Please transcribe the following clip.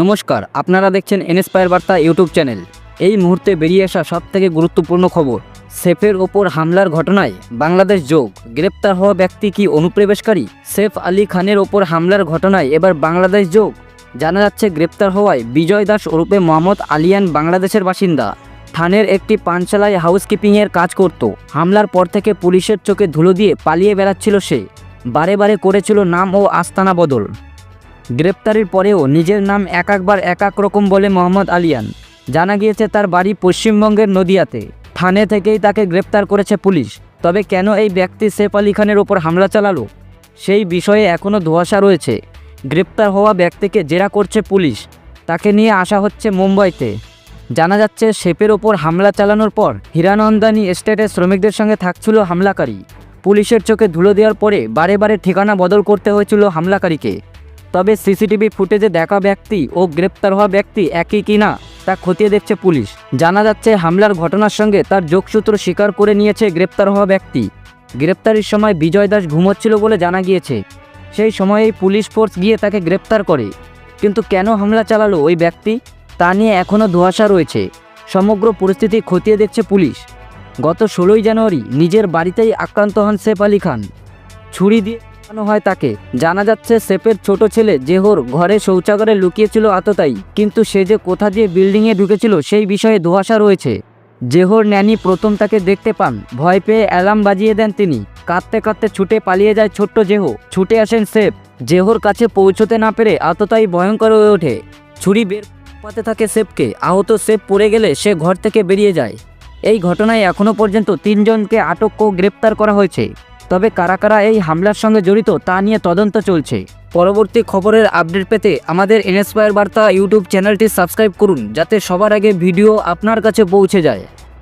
নমস্কার, আপনারা দেখছেন এনএসপায়ার বার্তা ইউটিউব চ্যানেল। এই মুহূর্তে বেরিয়ে আসা সবথেকে গুরুত্বপূর্ণ খবর, সেফের ওপর হামলার ঘটনায় বাংলাদেশ যোগ। গ্রেপ্তার হওয়া ব্যক্তি কি অনুপ্রবেশকারী? সেফ আলী খানের ওপর হামলার ঘটনায় এবার বাংলাদেশ যোগ। জানা যাচ্ছে গ্রেপ্তার হওয়ায় বিজয় দাস ওরূপে মোহাম্মদ আলিয়ান বাংলাদেশের বাসিন্দা। থানের একটি পানশালায় হাউসকিপিংয়ের কাজ করত। হামলার পর থেকে পুলিশের চোখে ধুলো দিয়ে পালিয়ে বেড়াচ্ছিল সে। বারে বারে করেছিল নাম ও আস্তানা বদল। গ্রেপ্তারির পরেও নিজের নাম এক একবার এক এক রকম বলে মোহাম্মদ আলিয়ান। জানা গিয়েছে তার বাড়ি পশ্চিমবঙ্গের নদিয়াতে। থানে থেকেই তাকে গ্রেপ্তার করেছে পুলিশ। তবে কেন এই ব্যক্তি সেফ আলী খানের ওপর হামলা চালালো? সেই বিষয়ে এখনও ধোঁয়াশা রয়েছে। গ্রেপ্তার হওয়া ব্যক্তিকে জেরা করছে পুলিশ। তাকে নিয়ে আসা হচ্ছে মুম্বাইতে। জানা যাচ্ছে শেপের ওপর হামলা চালানোর পর হীরানন্দানী এস্টেটের শ্রমিকদের সঙ্গে থাকছিল হামলাকারী। পুলিশের চোখে ধুলো দেওয়ার পরে বারে বারে ঠিকানা বদল করতে হয়েছিল হামলাকারীকে। তবে সিসিটিভি ফুটেজে দেখা ব্যক্তি ও গ্রেপ্তার হওয়া ব্যক্তি একই কিনা তা খতিয়ে দেখছে পুলিশ। জানা যাচ্ছে, হামলার ঘটনার সঙ্গে তার যোগসূত্র স্বীকার করে নিয়েছে গ্রেপ্তার হওয়া ব্যক্তি। গ্রেপ্তারির সময় বিজয় দাস ঘুমোচ্ছিল বলে জানা গিয়েছে। সেই সময়েই পুলিশ ফোর্স গিয়ে তাকে গ্রেপ্তার করে। কিন্তু কেন হামলা চালালো ওই ব্যক্তি, তা নিয়ে এখনও ধোঁয়াশা রয়েছে। সমগ্র পরিস্থিতি খতিয়ে দেখছে পুলিশ। গত ষোলোই জানুয়ারি নিজের বাড়িতেই আক্রান্ত হন সেফ আলী খান। ছুরি দিয়ে চালানো হয় তাকে। জানা যাচ্ছে সেফের ছোট ছেলে জেহর ঘরে শৌচাগারে লুকিয়েছিল আততাই কিন্তু সে যে কোথা দিয়ে বিল্ডিংয়ে ঢুকেছিল সেই বিষয়ে ধোঁয়াশা রয়েছে। জেহর ন্যানি প্রথম তাকে দেখতে পান, ভয় পেয়ে অ্যালার্ম বাজিয়ে দেন তিনি। কাঁদতে কাঁদতে ছুটে পালিয়ে যায় ছোট্ট জেহ। ছুটে আসেন সেফ জেহর কাছে পৌঁছতে না পেরে আততাই ভয়ঙ্কর হয়ে ওঠে। ছুরি বের পাতে থাকে সেফকে আহত সেফ পড়ে গেলে সে ঘর থেকে বেরিয়ে যায়। এই ঘটনায় এখনও পর্যন্ত তিনজনকে আটক ও গ্রেপ্তার করা হয়েছে। তবে কারা কারা এই হামলার সঙ্গে জড়িত তা নিয়ে তদন্ত চলছে। পরবর্তী খবরের আপডেট পেতে আমাদের এনএসপায়ার বার্তা ইউটিউব চ্যানেলটি সাবস্ক্রাইব করুন, যাতে সবার আগে ভিডিও আপনার কাছে পৌঁছে যায়।